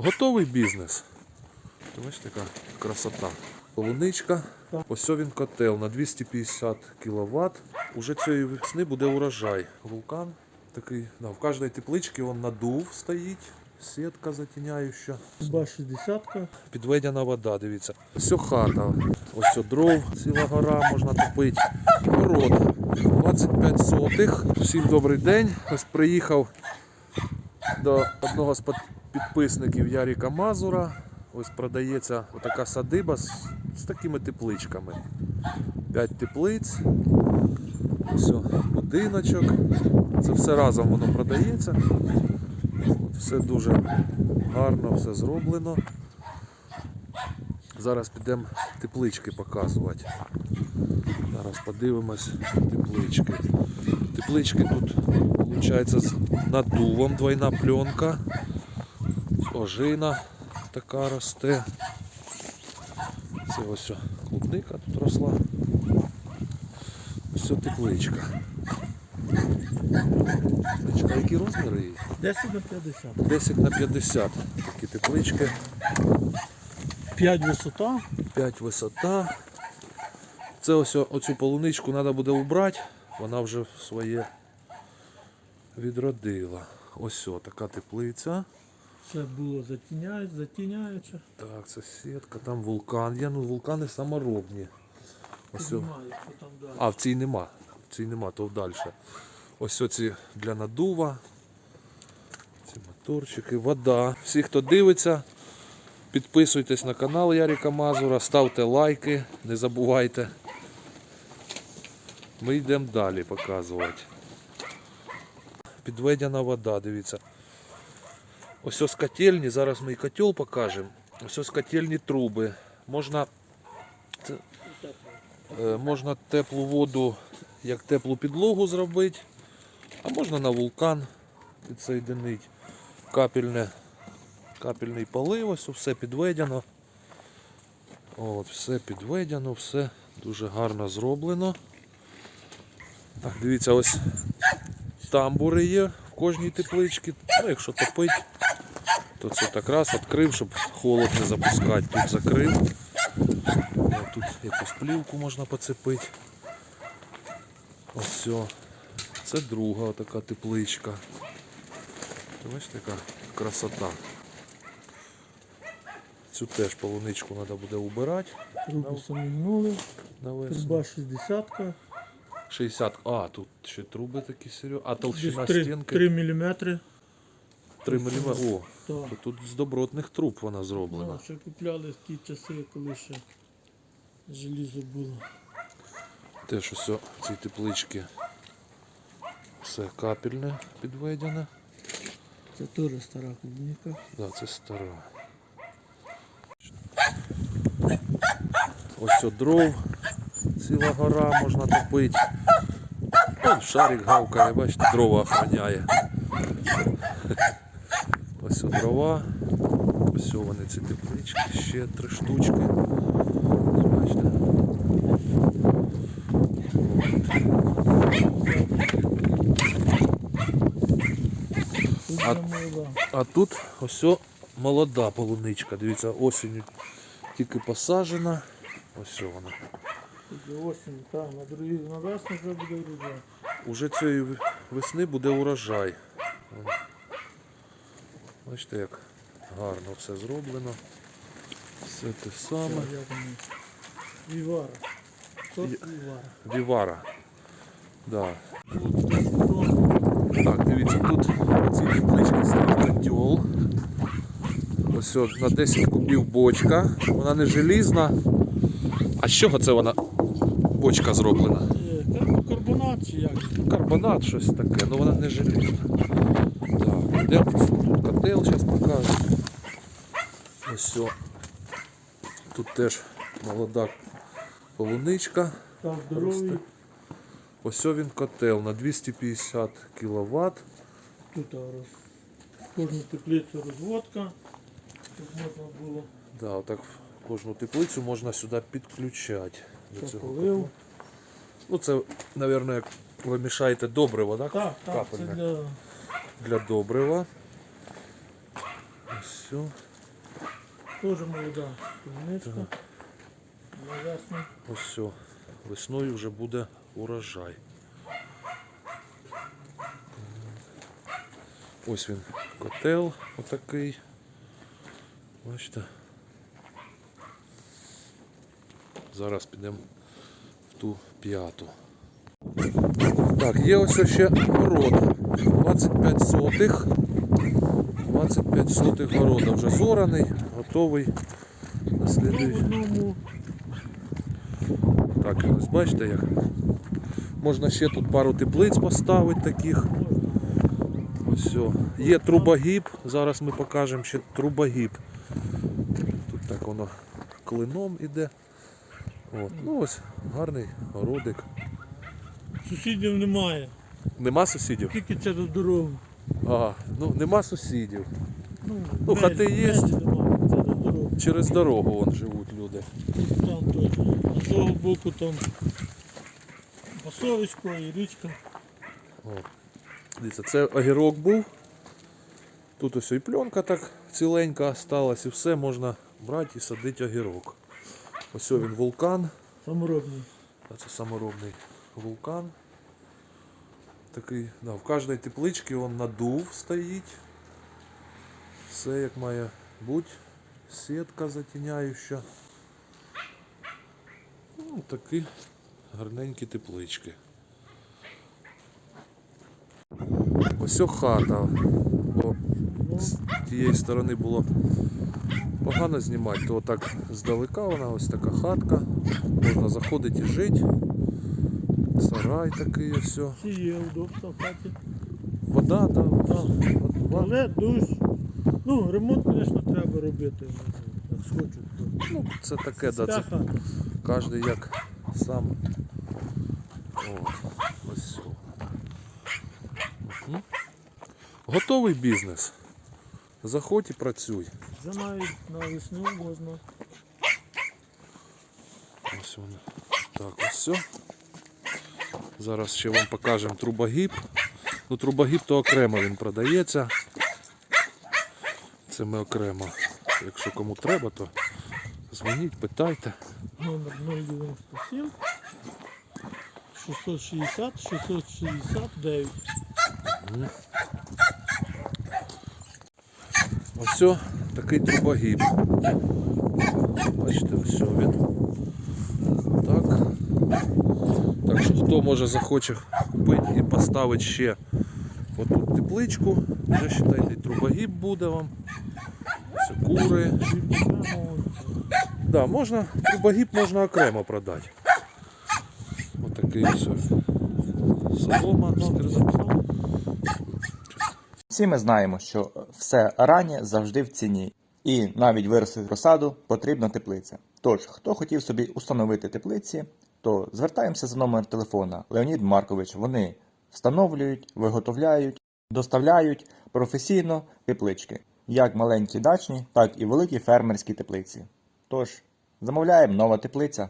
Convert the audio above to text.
Готовий бізнес. Бачиш, така красота. Полуничка. Ось він котел на 250 кВт. Уже цієї весни буде урожай. Вулкан такий. Да, в кожній тепличці він надув стоїть. Сітка затіняюча. Ба 60 ка Підведена вода, дивіться. Ось хата. Ось дров, ціла гора можна топити. Город 25 сотих. Всім добрий день. Ось приїхав до одного з підписників Яріка Мазура. Ось продається така садиба з, з такими тепличками. 5 теплиць. Ось будиночок. Це все разом воно продається. Все дуже гарно, все зроблено. Зараз підемо теплички показувати. Зараз подивимось теплички. Теплички тут виходить з надувом двойна пленка. Ожина така росте. Це ось клубника тут росла. Ось тепличка. Тепличка, які розміри її? 10 на 50. 10 на 50 такі теплички. 5 висота. 5 висота. Це ось оцю полуничку треба буде убрати. Вона вже своє відродила. Ось о, така теплиця. Все було затіняюче. Так, це сітка, там вулкан є. Ну, вулкани саморобні. Ось о. Піднімають, там далі. А, в цій нема. В цій нема, то далі. Ось оці для надува. Ці моторчики, вода. Всі, хто дивиться, підписуйтесь на канал Яріка Мазура, ставте лайки, не забувайте. Ми йдемо далі показувати. Підведена вода, дивіться. Ось ось котельні, зараз ми і котел покажемо. Ось ось котельні труби. Можна Е, Можна теплу воду, як теплу підлогу зробити, а можна на вулкан підсоєдинити. Капельне, капельний полив, ось все підведено. От, все підведено, все дуже гарно зроблено. Так, дивіться, ось тамбури є в кожній тепличці. Ну, якщо топить, то це так раз відкрив, щоб холод не запускати. Тут закрив. Тут якусь плівку можна поцепити. Ось все. Це друга така тепличка. Ти Бачиш, така красота. Цю теж полуничку треба буде убирати на весну. Труба 60 60. А, тут ще труби такі серйозні. А толщина 3, стінки 3 мм. 3 мм. О. то тут з добротних труб вона Ну, зроблена. ще купляли в ті часи, коли ще желізо було. Теж ось ці теплички. Все капельне підведене. Це теж стара клубніка. Да, це стара. Ось о дров, ціла гора можна топити. Шарик гавкає, бачите, дрова охороняє. Ось дрова. Ось вони ці теплички, ще три штучки. Бачите. А- А тут ось молода полуничка. Дивіться, осінню тільки посаджена. Ось вона. Осінь, так, на другій на вже буде врожай. Уже цієї весни буде урожай. Бачите, як гарно все зроблено. Все те саме. Вівара. Вівара. Вівара. Да. Тут 10 тонн. Так, дивіться, тут ці стоїть котел. Ось о, на 10 кубів бочка. Вона не желізна. А з чого це вона бочка зроблена? Е, Карбонат чи як? Карбонат, щось таке, ну вона не желізна. Так, йдемо тут котел, зараз покажу. Ось о. Тут теж молода полуничка. Так. Ось о він котел на 250 кВт. Тут кожну теплицю розводка. Щоб можна було Да, отак в кожну теплицю можна сюди підключати. До цього. Ну це, мабуть, як ви мішаєте добриво, так? Так, так, це Капельне. для Для добрива. Все. Теж молода полуничка. На. Ось все. Весною вже буде урожай. Ось він котел отакий. Бачите. Зараз підемо в ту п'яту. Так, є ось ще город. 25 сотих. 25 сотих города вже зораний, готовий на в слідуючий. одному Так, ось бачите як. Можна ще тут пару теплиць поставити таких. Ось все. Є трубогіб, зараз ми покажемо ще трубогіб. Тут так воно клином іде. От. Ну ось гарний городик. сусідів немає. Нема сусідів? Тільки через дорогу. А, ну нема сусідів. Ну, Ну, межі- хати є. дорогу. Через дорогу вон живуть люди. Там теж. З того боку там Басовичко і річка. От. Дивіться, це огірок був. Тут ось і пленка так ціленька осталась, і все можна брати і садити огірок. Ось він вулкан, Саморобний. а це саморобний вулкан. Такий, да, в кожній тепличці він надув стоїть. Все як має бути. Сітка затіняюча. Ну, такі гарненькі теплички. Ось хата. Бо з тієї сторони було погано знімати, то так здалека вона ось така хатка. Можна заходити і жити. Сарай такий о. всі є удобства в хаті. Вода там. Так. ва- Але душ. Ну, ремонт, звісно, треба робити. Як схочуть. то. Ну, це таке, да, це кожен як сам. От, ось. все. Мгм. Готовий бізнес. Заходь і працюй. Вже навіть на весну можна. Ось воно. Так, ось все. Зараз ще вам покажемо трубогіб. Ну, трубогіб то окремо він продається. Це ми окремо. Якщо кому треба, то дзвоніть, питайте. Номер 097 660 669. Ось такий трубогіб. Бачите, ось він. Так. Так що хто може захоче купити і поставити ще отут тепличку, вже вважайте, трубогіб буде вам. Ось кури. Да, можна, трубогіб можна окремо продати. Отакий ось солома. скрізь. Всі ми знаємо, що все раннє завжди в ціні, і навіть виростити розсаду потрібна теплиця. Тож, хто хотів собі установити теплиці, то звертаємося за номер телефона Леонід Маркович. Вони встановлюють, виготовляють, доставляють професійно теплички, як маленькі дачні, так і великі фермерські теплиці. Тож, замовляємо нова теплиця.